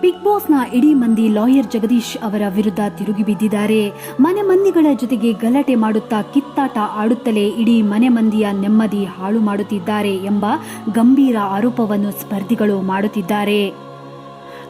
Big ಬಾಸ್ನ ಇಡೀ ಮಂದಿ lawyer Jagadish ಅವರ ವಿರುದ್ಧ ತಿರುಗಿ ಬಿದ್ದಿದ್ದಾರೆ. ಮನೆ ಮಂದಿಗಳ ಜೊತೆಗೆ ಗಲಾಟೆ ಮಾಡುತ್ತಾ ಕಿತ್ತಾಟ ಆಡುತ್ತಲೇ ಇಡೀ ಮನೆ ಮಂದಿಯ ನೆಮ್ಮದಿ ಹಾಳು ಮಾಡುತ್ತಿದ್ದಾರೆ ಎಂಬ ಗಂಭೀರ ಆರೋಪವನ್ನು ಸ್ಪರ್ಧಿಗಳು ಮಾಡುತ್ತಿದ್ದಾರೆ.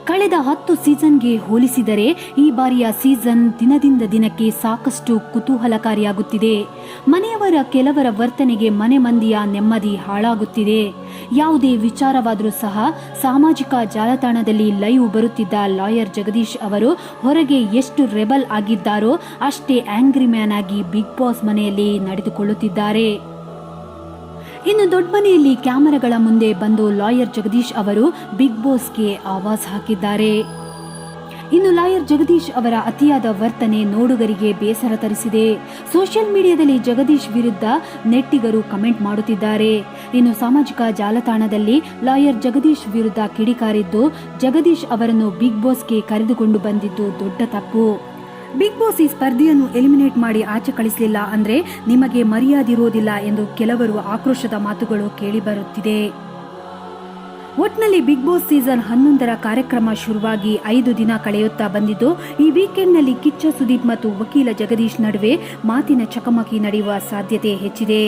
ಕಳೆದ ಹತ್ತು ಸೀಸನ್ಗೆ ಹೋಲಿಸಿದರೆ ಈ ಬಾರಿಯ ಸೀಸನ್ ದಿನದಿಂದ ದಿನಕ್ಕೆ ಸಾಕಷ್ಟು ಕುತೂಹಲಕಾರಿಯಾಗುತ್ತಿದೆ. ಮನೆಯವರ ಕೆಲವರ ವರ್ತನೆಗೆ ಮನೆ ಮಂದಿಯ ನೆಮ್ಮದಿ ಹಾಳಾಗುತ್ತಿದೆ. ಯಾವುದೇ ವಿಚಾರವಾದರೂ ಸಹ ಸಾಮಾಜಿಕ ಜಾಲತಾಣದಲ್ಲಿ ಲೈವ್ ಬರುತ್ತಿದ್ದ ಲಾಯರ್ ಜಗದೀಶ್ ಅವರು ಹೊರಗೆ ಎಷ್ಟು ರೆಬಲ್ ಆಗಿದ್ದಾರೋ ಅಷ್ಟೇ ಆಂಗ್ರಿ ಮ್ಯಾನ್ ಆಗಿ ಬಿಗ್ ಬಾಸ್ ಮನೆಯಲ್ಲಿ ನಡೆದುಕೊಳ್ಳುತ್ತಿದ್ದಾರೆ. ಇನ್ನು ದೊಡ್ಡ ಮನೆಯಲ್ಲಿ ಕ್ಯಾಮೆರಾಗಳ ಮುಂದೆ ಬಂದು ಲಾಯರ್ ಜಗದೀಶ್ ಅವರು ಬಿಗ್ ಬಾಸ್ಗೆ ಆವಾಜ್ ಹಾಕಿದ್ದಾರೆ. ಇನ್ನು ಲಾಯರ್ ಜಗದೀಶ್ ಅವರ ಅತಿಯಾದ ವರ್ತನೆ ನೋಡುಗರಿಗೆ ಬೇಸರ ತರಿಸಿದೆ. ಸೋಷಿಯಲ್ ಮೀಡಿಯಾದಲ್ಲಿ ಜಗದೀಶ್ ವಿರುದ್ಧ ನೆಟ್ಟಿಗರು ಕಮೆಂಟ್ ಮಾಡುತ್ತಿದ್ದಾರೆ. ಇನ್ನು ಸಾಮಾಜಿಕ ಜಾಲತಾಣದಲ್ಲಿ ಲಾಯರ್ ಜಗದೀಶ್ ವಿರುದ್ಧ ಕಿಡಿಕಾರಿದ್ದು, ಜಗದೀಶ್ ಅವರನ್ನು ಬಿಗ್ ಬಾಸ್ಗೆ ಕರೆದುಕೊಂಡು ಬಂದಿದ್ದು ದೊಡ್ಡ ತಪ್ಪು. ಬಿಗ್ ಬಾಸ್ ಈ ಸ್ಪರ್ಧೆಯನ್ನು ಎಲಿಮಿನೇಟ್ ಮಾಡಿ ಆಚೆ ಕಳಿಸಲಿಲ್ಲ ಅಂದ್ರೆ ನಿಮಗೆ ಮರ್ಯಾದಿರೋದಿಲ್ಲ ಎಂದು ಕೆಲವರು ಆಕ್ರೋಶದ ಮಾತುಗಳು ಕೇಳಿಬರುತ್ತಿದೆ. ಒಟ್ನಲ್ಲಿ ಬಿಗ್ ಬಾಸ್ ಸೀಸನ್ ಹನ್ನೊಂದರ ಕಾರ್ಯಕ್ರಮ ಶುರುವಾಗಿ ಐದು ದಿನ ಕಳೆಯುತ್ತಾ ಬಂದಿದ್ದು, ಈ ವೀಕೆಂಡ್ನಲ್ಲಿ ಕಿಚ್ಚ ಸುದೀಪ್ ಮತ್ತು ವಕೀಲ ಜಗದೀಶ್ ನಡುವೆ ಮಾತಿನ ಚಕಮಕಿ ನಡೆಯುವ ಸಾಧ್ಯತೆ ಹೆಚ್ಚಿದೆ.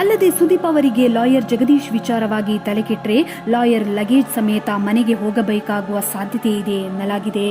ಅಲ್ಲದೆ ಸುದೀಪ್ ಅವರಿಗೆ ಲಾಯರ್ ಜಗದೀಶ್ ವಿಚಾರವಾಗಿ ತಲೆಕೆಟ್ಟರೆ ಲಾಯರ್ ಲಗೇಜ್ ಸಮೇತ ಮನೆಗೆ ಹೋಗಬೇಕಾಗುವ ಸಾಧ್ಯತೆ ಇದೆ ಎನ್ನಲಾಗಿದೆ.